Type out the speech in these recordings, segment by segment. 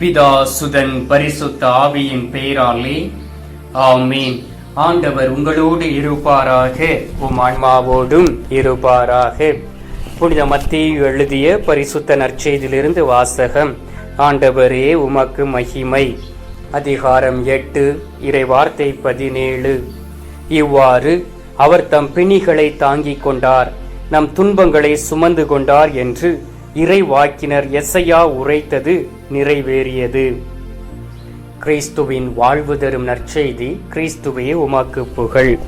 பிதா சுதன் பரிசுத்த ஆவியின் பெயராலே. ஆமீன். ஆண்டவர் உங்களோடு இருப்பாராக. உம் ஆன்மாவோடும் இருப்பாராக. புனித மத்திய எழுதிய பரிசுத்த நற்செய்தியிலிருந்து வாசகம். ஆண்டவரே உமக்கு மகிமை. அதிகாரம் எட்டு இறை வார்த்தை பதினேழு. இவ்வாறு அவர் தம் பிணிகளை தாங்கிக் கொண்டார். நம் துன்பங்களை சுமந்து கொண்டார் என்று இறைவாக்கினர் எசையா உரைத்தது. நிறைவேறியது. கிறிஸ்துவின் வாழ்வு தரும் நற்செய்தி கிறிஸ்துவே உமாக்கு புகழ்.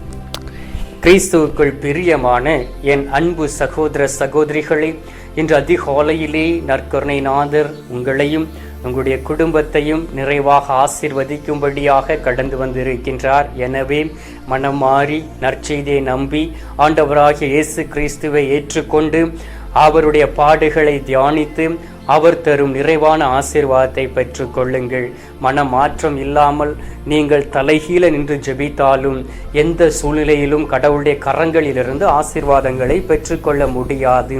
கிறிஸ்துவுக்குள் பிரியமான என் அன்பு சகோதர சகோதரிகளே இன்று அதிகாலையிலே நற்கருணைநாதர் உங்களையும் உங்களுடைய குடும்பத்தையும் நிறைவாக ஆசிர்வதிக்கும்படியாக கடந்து வந்திருக்கின்றார். எனவே மனம் மாறி நற்செய்தியை நம்பி ஆண்டவராகிய இயேசு கிறிஸ்துவை ஏற்றுக்கொண்டு அவருடைய பாடுகளை தியானித்து அவர் தரும் நிறைவான ஆசீர்வாதத்தை பெற்றுக்கொள்ளுங்கள் மனமாற்றம் இல்லாமல் நீங்கள் தலைகீழ நின்று ஜெபித்தாலும் எந்த சூழ்நிலையிலும் கடவுளுடைய கரங்களிலிருந்து ஆசீர்வாதங்களை பெற்றுக்கொள்ள முடியாது.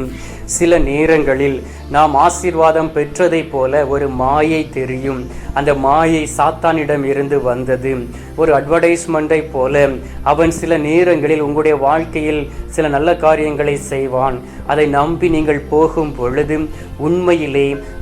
சில நேரங்களில் நாம் ஆசீர்வாதம் பெற்றதைப் போல ஒரு மாயை தெரியும். அந்த மாயை சாத்தானிடம் இருந்து வந்தது. ஒரு அட்வர்டைஸ்மெண்ட்டை போல அவன் சில நேரங்களில் உங்களுடைய வாழ்க்கையில் சில நல்ல காரியங்களை செய்வான். அதை நம்பி நீங்கள் போகும் பொழுது உண்மையில்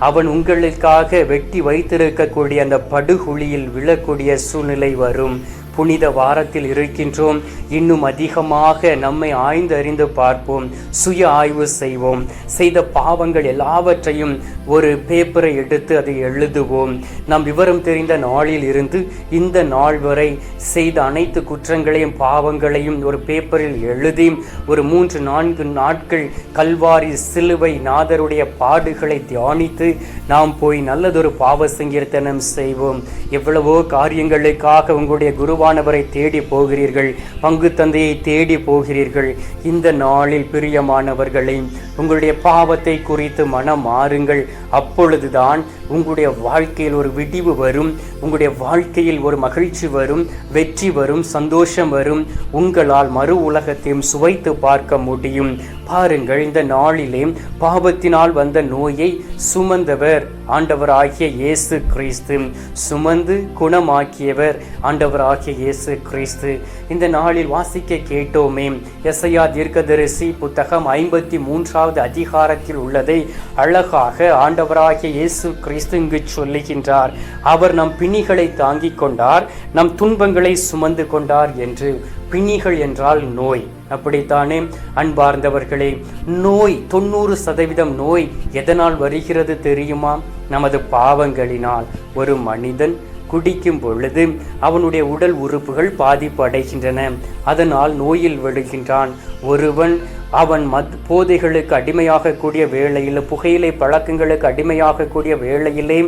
அவன் உங்களுக்காக வெட்டி வைத்திருக்கக்கூடிய அந்த படுகுழியில் விழக்கூடிய சூழ்நிலை வரும். புனித வாரத்தில் இருக்கின்றோம். இன்னும் அதிகமாக நம்மை ஆய்ந்து அறிந்து பார்ப்போம். சுய ஆய்வு செய்வோம். செய்த பாவங்கள் எல்லாவற்றையும் ஒரு பேப்பரை எடுத்து அதை எழுதுவோம். நாம் விவரம் தெரிந்த நாளில் இருந்து இந்த நாள் வரை செய்த அனைத்து குற்றங்களையும் பாவங்களையும் ஒரு பேப்பரில் எழுதி ஒரு மூன்று நான்கு நாட்கள் கல்வாரி சிலுவை நாதருடைய பாடுகளை தியானித்து நாம் போய் நல்லதொரு பாவ சங்கீர்த்தனம் செய்வோம். எவ்வளவோ காரியங்களுக்காக உங்களுடைய குருவானவரை தேடி போகிறீர்கள் பங்கு தந்தையை தேடி போகிறீர்கள். இந்த நாளில் பிரியமானவர்களை உங்களுடைய பாவத்தை குறித்து மனம் மாறுங்கள். அப்பொழுதுதான் உங்களுடைய வாழ்க்கையில் ஒரு விடிவு வரும் உங்களுடைய வாழ்க்கையில் ஒரு மகிழ்ச்சி வரும் வெற்றி வரும் சந்தோஷம் வரும். உங்களால் மறு உலகத்தையும் சுவைத்து பார்க்க முடியும். பாருங்கள் இந்த நாளிலே பாவத்தினால் வந்த நோயை சுமந்தவர். ஆண்டவராகிய இயேசு கிறிஸ்து சுமந்து குணமாக்கியவர் ஆண்டவராகிய இயேசு கிறிஸ்து. இந்த நாளில் வாசிக்க கேட்டோமே எஸ்ஐயா தீர்க்கதரிசி புத்தகம் ஐம்பத்தி மூன்றாவது அதிகாரத்தில் உள்ளதை அழகாக ஆண்டவராகிய இயேசு கிறிஸ்து இங்கு சொல்லுகின்றார். அவர் நம் பிணிகளை தாங்கிக் கொண்டார் நம் துன்பங்களை சுமந்து கொண்டார் என்று. பிணிகள் என்றால் நோய். அப்படித்தானே? அன்பார்ந்தவர்களே நோய் தொண்ணூறு சதவீதம் நோய் எதனால் வருகிறது தெரியுமா? நமது பாவங்களினால். ஒரு மனிதன் குடிக்கும் பொழுது அவனுடைய உடல் உறுப்புகள் பாதிப்பு அடைகின்றன அதனால் நோயில் விழுகின்றான். ஒருவன் அவன் மத் போதைகளுக்கு அடிமையாகக்கூடிய வேளையில் புகையிலை பழக்கங்களுக்கு அடிமையாகக்கூடிய வேளையிலே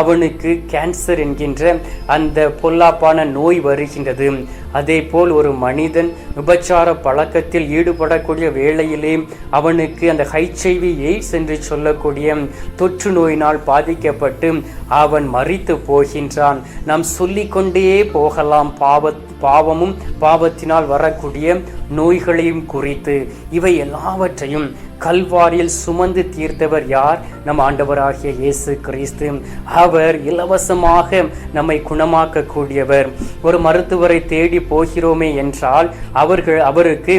அவனுக்கு கேன்சர் என்கின்ற அந்த பொல்லாப்பான நோய் வருகின்றது. அதே போல் ஒரு மனிதன் விபச்சார பழக்கத்தில் ஈடுபடக்கூடிய வேளையிலே அவனுக்கு அந்த ஹைச்ஐவி எய்ட்ஸ் என்று சொல்லக்கூடிய தொற்று நோயினால் பாதிக்கப்பட்டு அவன் மறித்து போகின்றான். நாம் சொல்லிக்கொண்டே போகலாம் பாவத் பாவமும் பாவத்தினால் வரக்கூடிய நோய்களையும் குறித்து இவை எல்லாவற்றையும் கல்வாரியில் சுமந்து தீர்த்தவர் யார்? நம் ஆண்டவராகிய இயேசு கிறிஸ்து. அவர் இலவசமாக நம்மை குணமாக்கக்கூடியவர். ஒரு மருத்துவரை தேடி போகிறோமே என்றால் அவர்கள் அவருக்கு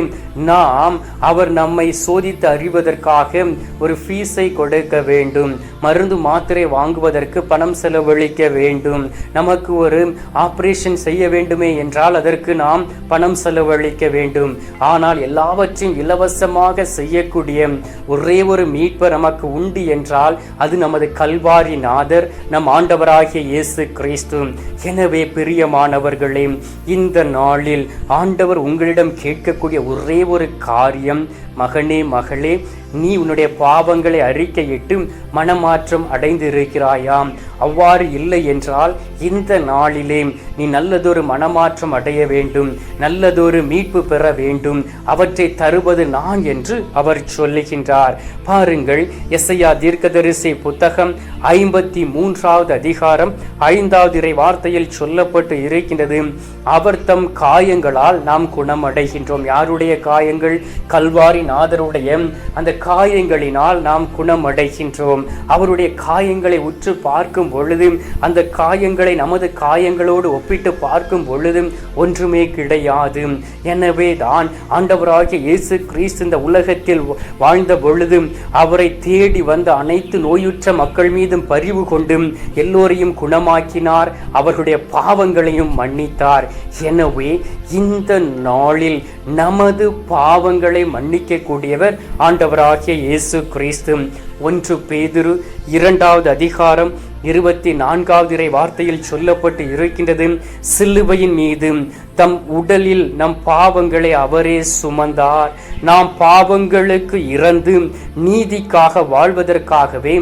நாம் அவர் நம்மை சோதித்து அறிவதற்காக ஒரு ஃபீஸை கொடுக்க வேண்டும். மருந்து மாத்திரை வாங்குவதற்கு பணம் செலவழிக்க வேண்டும். நமக்கு ஒரு ஆப்ரேஷன் செய்ய வேண்டுமே என்றால் அதற்கு நாம் பணம் செலவழிக்க வேண்டும். ஆனால் எல்லாவற்றையும் இலவசமாக செய்யக்கூடிய ஒரே ஒரு மீட்பர் நமக்கு உண்டு என்றால் அது நமது கல்வாரி நாதர் நம் ஆண்டவராகிய இயேசு கிறிஸ்து. எனவே பிரியமானவர்களே இந்த நாளில் ஆண்டவர் உங்களிடம் கேட்கக்கூடிய ஒரே ஒரு காரியம் மகனே மகளே நீ உன்னுடைய பாவங்களை அறிக்கையிட்டு மனமாற்றம் அடைந்து இருக்கிறாயாம் அவ்வாறு இல்லை என்றால் இந்த நாளிலே நீ நல்லதொரு மனமாற்றம் அடைய வேண்டும் நல்லதொரு மீட்பு பெற வேண்டும். அவற்றை தருவது நான் என்று அவர் சொல்லுகின்றார். பாருங்கள் எஸ்ஐயா தீர்க்கதரிசி புத்தகம் ஐம்பத்தி மூன்றாவது அதிகாரம் ஐந்தாவது இறை வார்த்தையில் சொல்லப்பட்டு இருக்கின்றது. அவர் தம் காயங்களால் நாம் குணமடைகின்றோம். யாருடைய காயங்கள்? கல்வாரி நாதருடைய அந்த காயங்களினால் நாம் குணம் அடைகின்றோம் அவருடைய காயங்களை உற்று பார்க்கும் பொழுது அந்த காயங்களை நமது காயங்களோடு ஒப்பிட்டு பார்க்கும் பொழுது ஒன்றுமே கிடையாது. எனவே தான் ஆண்டவராகிய இயேசு கிறிஸ்து இந்த உலகத்தில் வாழ்ந்த பொழுது அவரை தேடி வந்த அனைத்து நோயுற்ற மக்கள் மீதும் பரிவு கொண்டு எல்லோரையும் குணமாக்கினார். அவர்களுடைய பாவங்களையும் மன்னித்தார். எனவே இந்த நாளில் நமது பாவங்களை மன்னிக்கக்கூடியவர் ஆண்டவராகிய இயேசு கிறிஸ்து. ஒன்று பேதுரு இரண்டாவது அதிகாரம் இருபத்தி நான்காவது இறை வார்த்தையில் சொல்லப்பட்டு இருக்கின்றது. சிலுவையின் மீது தம் உடலில் நம் பாவங்களை அவரே சுமந்தார். நாம் பாவங்களுக்கு இறந்து நீதிக்காக வாழ்வதற்காகவே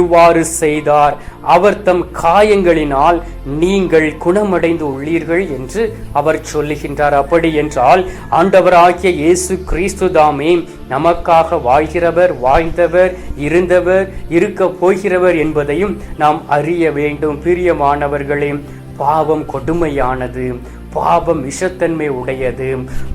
இவ்வாறு செய்தார். அவர் தம் காயங்களினால் நீங்கள் குணமடைந்து உள்ளீர்கள் என்று அவர் சொல்லுகின்றார். அப்படி என்றால் ஆண்டவராகிய இயேசு கிறிஸ்து தாமே நமக்காக வாழ்கிறவர் வாழ்ந்தவர் இருந்தவர் இருக்க போகிறவர் என்பதையும் நாம் அறிய வேண்டும். பிரியமானவர்களே பாவம் கொடுமையானது. பாவம் விஷத்தன்மை உடையது.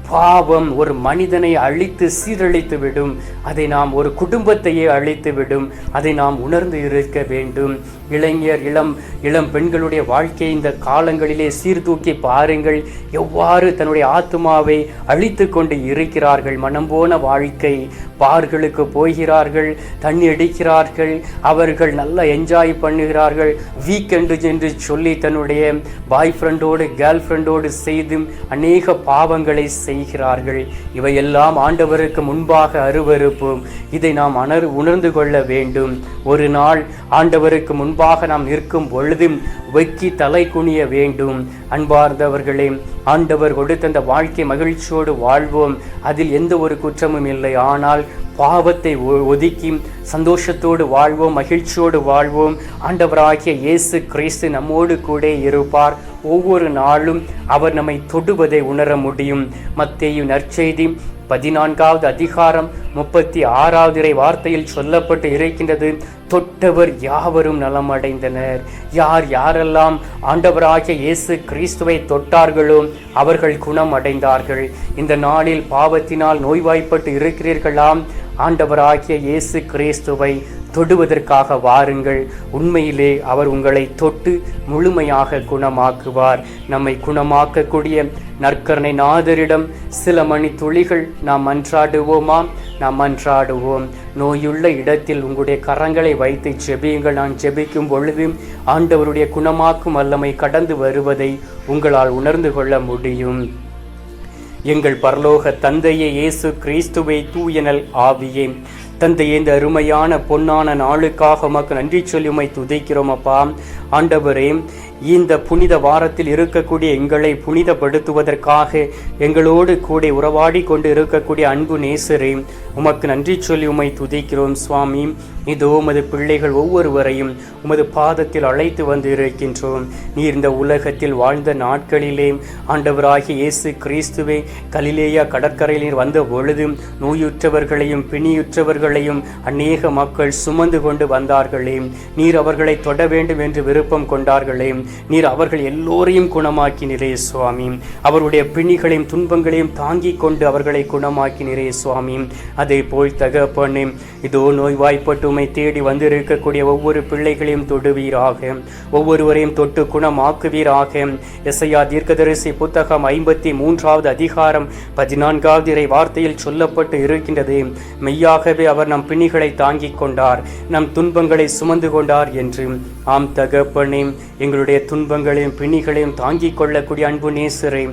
பாவம் ஒரு மனிதனை அழித்து சீரழித்து விடும். அதை நாம் ஒரு குடும்பத்தையே அழித்து விடும். அதை நாம் உணர்ந்து இருக்க வேண்டும். இளைஞர் இளம் இளம் பெண்களுடைய வாழ்க்கை இந்த காலங்களிலே சீர்தூக்கி பாருங்கள். எவ்வாறு தன்னுடைய ஆத்மாவை அழித்து கொண்டு இருக்கிறார்கள். மனம் போன வாழ்க்கை பார்களுக்கு போகிறார்கள் தண்ணி அடிக்கிறார்கள் அவர்கள் நல்லா என்ஜாய் பண்ணுகிறார்கள். வீக்கெண்டு என்று சொல்லி தன்னுடைய பாய் ஃப்ரெண்டோடு கேர்ள் ஃப்ரெண்டோடு செய்து அநேக பாவங்களை செய்கிறார்கள். இவையெல்லாம் ஆண்டவருக்கு முன்பாக அருவருப்பு இதை நாம் அணர் உணர்ந்து கொள்ள வேண்டும். ஒரு நாள் ஆண்டவருக்கு முன்பாக நாம் நிற்கும் பொழுதும் வெக்கி தலை குனிய வேண்டும். அன்பார்ந்தவர்களே ஆண்டவர் கொடுத்த அந்த வாழ்க்கை மகிழ்ச்சியோடு வாழ்வோம். அதில் எந்த ஒரு குற்றமும் இல்லை. ஆனால் பாவத்தை ஒ- ஒதுக்கி சந்தோஷத்தோடு வாழ்வோம் மகிழ்ச்சியோடு வாழ்வோம். ஆண்டவராகிய இயேசு கிறிஸ்து நம்மோடு கூட இருப்பார். ஒவ்வொரு நாளும் அவர் நம்மை தொடுவதை உணர முடியும். மத்தேயு நற்செய்தி பதினான்காவது அதிகாரம் முப்பத்தி ஆறாவது இறை வார்த்தையில் சொல்லப்பட்டு இருக்கின்றது தொட்டவர் யாவரும் நலமடைந்தனர். யார் யாரெல்லாம் ஆண்டவராகிய இயேசு கிறிஸ்துவை தொட்டார்களோ அவர்கள் குணம் அடைந்தார்கள் இந்த நாளில் பாவத்தினால் நோய்வாய்ப்பட்டு இருக்கிறீர்களாம். ஆண்டவராகிய இயேசு கிறிஸ்துவை தொடுவதற்காக வாருங்கள். உண்மையிலே அவர் உங்களை தொட்டு முழுமையாக குணமாக்குவார். நம்மை குணமாக்கக்கூடிய நற்கரணை நாதரிடம் சில மணி துளிகள் நாம் மன்றாடுவோமா நாம் மன்றாடுவோம் நோயுள்ள இடத்தில் உங்களுடைய கரங்களை வைத்து ஜெபியுங்கள். நான் ஜெபிக்கும் பொழுது ஆண்டவருடைய குணமாக்கும் வல்லமை கடந்து வருவதை உங்களால் உணர்ந்து கொள்ள முடியும். எங்கள் பரலோக தந்தையே இயேசு கிறிஸ்துவை தூயனல் ஆவியே. தந்தையே இந்த அருமையான பொன்னான நாளுக்காக உமக்கு நன்றி சொல்லி உமை துதைக்கிறோம் அப்பா. ஆண்டவரே இந்த புனித வாரத்தில் இருக்கக்கூடிய எங்களை புனிதப்படுத்துவதற்காக எங்களோடு கூட உறவாடி கொண்டு இருக்கக்கூடிய அன்பு நேசரே உமக்கு நன்றி சொல்லி உமை துதிக்கிறோம் சுவாமி. இதோ உமது பிள்ளைகள் ஒவ்வொருவரையும் உமது பாதத்தில் அழைத்து வந்து இருக்கின்றோம் நீர் இந்த உலகத்தில் வாழ்ந்த நாட்களிலே ஆண்டவராகிய இயேசு கிறிஸ்துவை கலிலேயா கடற்கரையில் நீர் வந்த பொழுதும் நோயுற்றவர்களையும் பிணியுற்றவர்களையும் அநேக மக்கள் சுமந்து கொண்டு வந்தார்களே. நீர் அவர்களை தொட வேண்டும் என்று விருப்பம் கொண்டார்களே. நீர் அவர்கள் எல்லோரையும் குணமாக்கினரே சுவாமி. அவருடைய பிணிகளையும் துன்பங்களையும் தாங்கிக் கொண்டு அவர்களை குணமாக்கினரே சுவாமி. அதே போல் தகப்பனே இதோ நோய்வாய்ப்பட்டு உம்மை தேடி வந்திருக்கக்கூடிய ஒவ்வொரு பிள்ளைகளையும் தொடுவீராக. ஒவ்வொருவரையும் தொட்டு குணமாக்குவீராக. எஸ்ஐயா தீர்க்கதரிசி புத்தகம் ஐம்பத்தி மூன்றாவது அதிகாரம் பதினான்காவது இறை வார்த்தையில் சொல்லப்பட்டு இருக்கின்றது. மெய்யாகவே அவர் நம் பிணிகளை தாங்கிக் கொண்டார் நம் துன்பங்களை சுமந்து கொண்டார் என்று. ஆம் தகப்பனே எங்களுடைய துன்பங்களையும் பிணிகளையும் தாங்கிக் கொள்ளக்கூடிய அன்பு நேசரே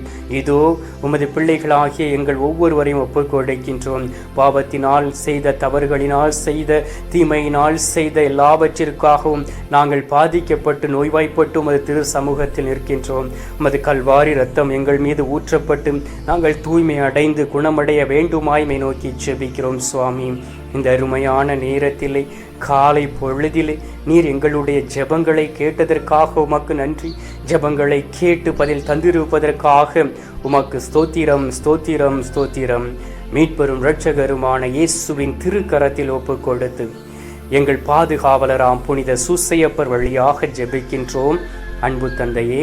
இதோ உமது பிள்ளைகளாகிய எங்கள் ஒவ்வொருவரையும் ஒப்புக்கொடுக்கின்றோம். பாவத்தினால் செய்த தவறுகளினால் செய்த தீமையினால் செய்த எல்லாவற்றிற்காகவும் நாங்கள் பாதிக்கப்பட்டு நோய்வாய்ப்பட்டு உமது திரு சமூகத்தில் நிற்கின்றோம். உமது கல்வாரி ரத்தம் எங்கள் மீது ஊற்றப்பட்டு நாங்கள் தூய்மை அடைந்து குணமடைய வேண்டுமாய்மை நோக்கி செபிக்கிறோம் சுவாமி. இந்த அருமையான நேரத்திலே காலை பொழுதிலே நீர் எங்களுடைய ஜெபங்களை கேட்டதற்காக உமக்கு நன்றி. ஜெபங்களை கேட்டு பதில் தந்திருப்பதற்காக உமக்கு ஸ்தோத்திரம் ஸ்தோத்திரம் ஸ்தோத்திரம். மீட்பெரும் இரட்சகருமான இயேசுவின் திருக்கரத்தில் ஒப்பு கொடுத்து எங்கள் பாதுகாவலராம் புனித சூசையப்பர் வழியாக ஜெபிக்கின்றோம். அன்பு தந்தையே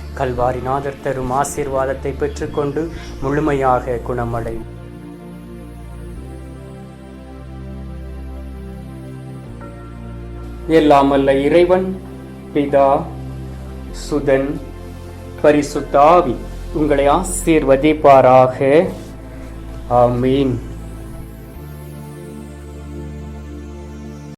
கல்வாரிநாதர் தரும் ஆசீர்வாதத்தை பெற்றுக்கொண்டு முழுமையாக குணமடை எல்லாமல்ல இறைவன் பிதா சுதன் பரிசுத்தாவி உங்களை ஆசீர்வதிப்பாராக. ஆமீன்.